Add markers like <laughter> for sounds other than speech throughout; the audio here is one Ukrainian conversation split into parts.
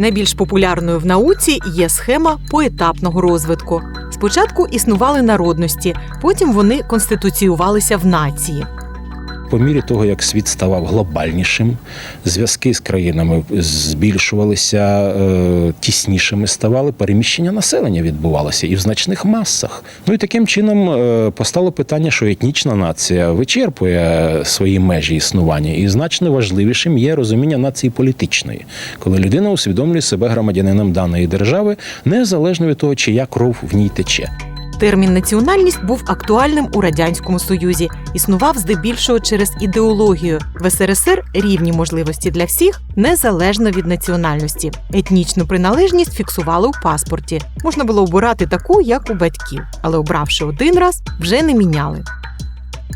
Найбільш популярною в науці є схема поетапного розвитку. Спочатку існували народності, потім вони конституціювалися в нації. По мірі того, як світ ставав глобальнішим, зв'язки з країнами збільшувалися, е, тіснішими ставали, переміщення населення відбувалося і в значних масах. Ну і таким чином е, постало питання, що етнічна нація вичерпує свої межі існування, і значно важливішим є розуміння нації політичної, коли людина усвідомлює себе громадянином даної держави, незалежно від того, чия кров в ній тече. Термін національність був актуальним у радянському союзі, існував здебільшого через ідеологію в СРСР рівні можливості для всіх незалежно від національності. Етнічну приналежність фіксували у паспорті. Можна було обирати таку, як у батьків, але обравши один раз, вже не міняли.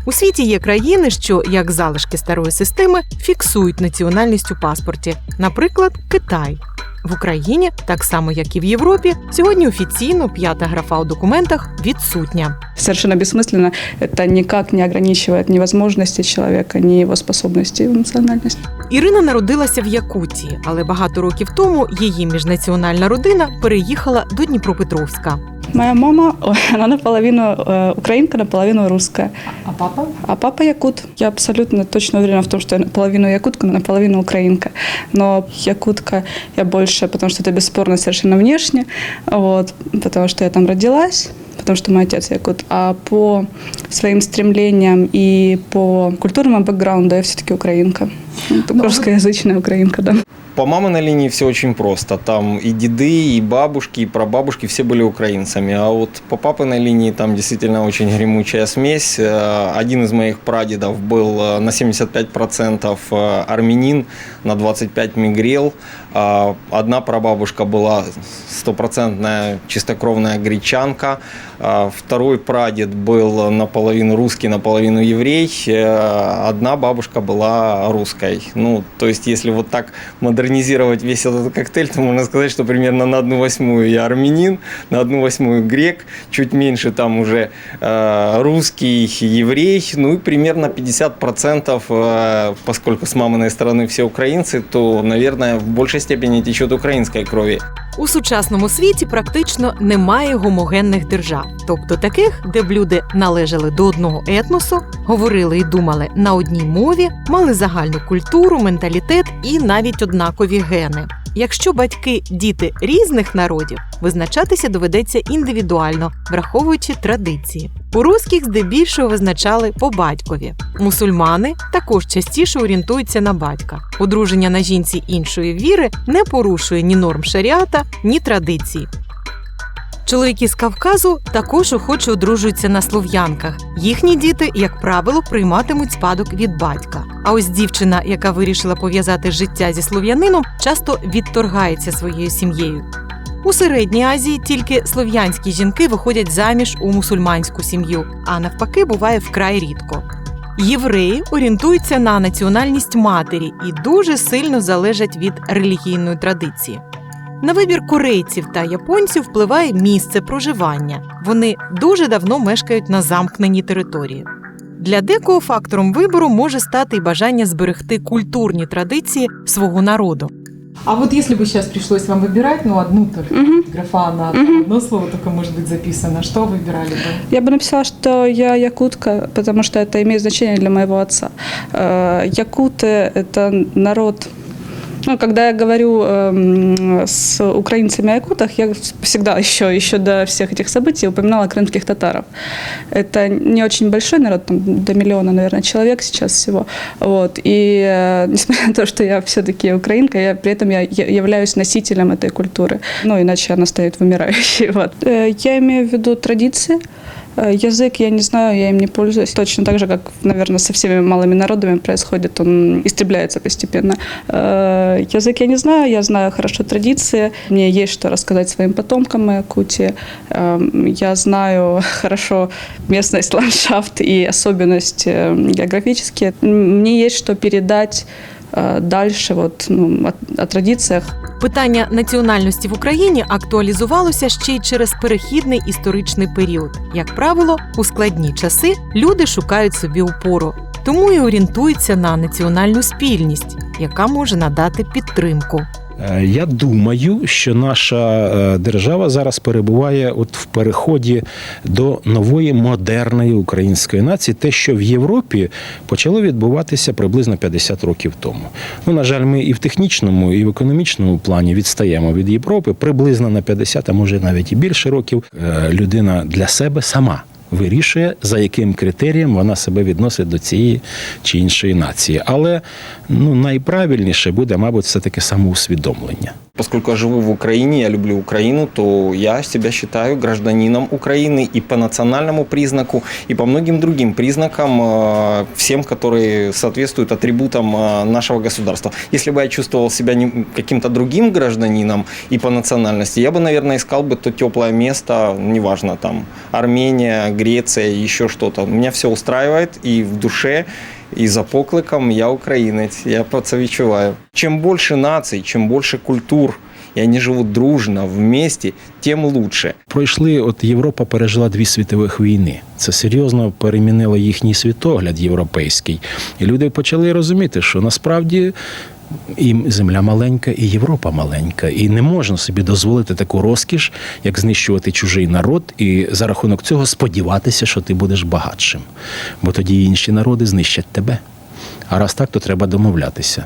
У світі є країни, що, як залишки старої системи, фіксують національність у паспорті, наприклад, Китай. В Україні, так само як і в Європі, сьогодні офіційно п'ята графа у документах відсутня. Совершенно бессмысленно. Это никак не ограничивает ни возможности человека, ни его способності. в национальности. Ірина народилася в Якутії, але багато років тому її міжнаціональна родина переїхала до Дніпропетровська. Моя мама, ой, <laughs> она наполовину э, украинка, наполовину русская. А папа? А папа якут. Я абсолютно точно уверена в том, что я наполовину якутка, но наполовину украинка. Но якутка я больше, потому что это бесспорно совершенно внешне, вот, потому что я там родилась, потому что мой отец якут. А по своим стремлениям и по культурному бэкграунду я все-таки украинка. Это русскоязычная украинка, да. По маминой линии все очень просто. Там и деды, и бабушки, и прабабушки все были украинцами. А вот по папиной линии там действительно очень гремучая смесь. Э, Один из моих прадедов был э, на 75% э, армянин, на 25% мигрел. А Одна прабабушка была стопроцентная чистокровная гречанка. А Второй прадед был наполовину русский, наполовину еврей. Одна бабушка была русской. Ну, то есть, если вот так модернизировать весь этот коктейль, то можно сказать, что примерно на одну восьмую я армянин, на одну восьмую грек, чуть меньше там уже э, русский, еврей, ну и примерно 50%, э, поскольку с маминой стороны все украинцы, то, наверное, в большей степени течет украинской крови. У сучасному світі практично немає гомогенних держав, тобто таких, де б люди належали до одного етносу, говорили і думали на одній мові, мали загальну культуру, менталітет і навіть однакові гени. Якщо батьки діти різних народів, визначатися доведеться індивідуально, враховуючи традиції. У русських здебільшого визначали по батькові. Мусульмани також частіше орієнтуються на батька. Одруження на жінці іншої віри не порушує ні норм шаріата, ні традицій. Чоловіки з Кавказу також охоче одружуються на слов'янках. Їхні діти, як правило, прийматимуть спадок від батька. А ось дівчина, яка вирішила пов'язати життя зі слов'янином, часто відторгається своєю сім'єю. У середній Азії тільки слов'янські жінки виходять заміж у мусульманську сім'ю, а навпаки, буває вкрай рідко. Євреї орієнтуються на національність матері і дуже сильно залежать від релігійної традиції. На вибір корейців та японців впливає місце проживання. Вони дуже давно мешкають на замкненій території. Для декого фактором вибору може стати й бажання зберегти культурні традиції свого народу. А вот если бы сейчас пришлось вам выбирать, ну, одну только Мгм. графа на Мгм. одно слово только может быть записано, что выбирали бы? Я бы написала, что я якутка, потому что это имеет значение для моего отца. Э, Якуты – это народ ну, когда я говорю эм, с украинцами о якутах, я всегда еще, еще до всех этих событий упоминала крымских татаров. Это не очень большой народ, там до миллиона, наверное, человек сейчас всего. Вот. И э, несмотря на то, что я все-таки украинка, я, при этом я я являюсь носителем этой культуры. Ну, иначе она станет вымирающей. Вот. <laughs> Э, Я имею в виду традиции, Э, Язык, я не знаю, я им не пользуюсь. Точно так же, как, наверное, со всеми малыми народами происходит, он истребляется постепенно. Э, Язык я не знаю, я знаю хорошо традиции. Мне есть что рассказать своим потомкам о Якутии. Эм, Я знаю <laughs> хорошо местность, ландшафт и особенности э, географические. М, Мне есть что передать э, дальше вот, ну, о, о традициях. Питання національності в Україні актуалізувалося ще й через перехідний історичний період. Як правило, у складні часи люди шукають собі опору, тому і орієнтуються на національну спільність, яка може надати підтримку. Е, Я думаю, що наша е, держава зараз перебуває от в переході до нової модерної української нації, те, що в Європі почало відбуватися приблизно 50 років тому. Ну, на жаль, ми і в технічному, і в економічному плані відстаємо від Європи приблизно на 50, а може навіть і більше років. Е, Людина для себе сама. Вирішує, за яким критерієм вона себе відносить до цієї чи іншої нації. Але ну, найправильніше буде, мабуть, все-таки самоусвідомлення. Поскольку я живу в Украине, я люблю Украину, то я себя считаю гражданином Украины и по национальному признаку, и по многим другим признакам, э, всем, которые соответствуют атрибутам э, нашего государства. Если бы я чувствовал себя каким-то другим гражданином и по национальности, я бы, наверное, искал бы то теплое место, неважно, там, Армения, Греция, еще что-то. Меня все устраивает и в душе, и за покликом я українець, я про це відчуваю. Чим більше націй, чим більше культур, і вони живуть дружно, вместе, тим лучше. Пройшли, от Європа пережила дві світових війни. Це серйозно перемінило їхній світогляд європейський. І люди почали розуміти, що насправді. І земля маленька, і Європа маленька, і не можна собі дозволити таку розкіш, як знищувати чужий народ, і за рахунок цього сподіватися, що ти будеш багатшим. Бо тоді інші народи знищать тебе. А раз так, то треба домовлятися.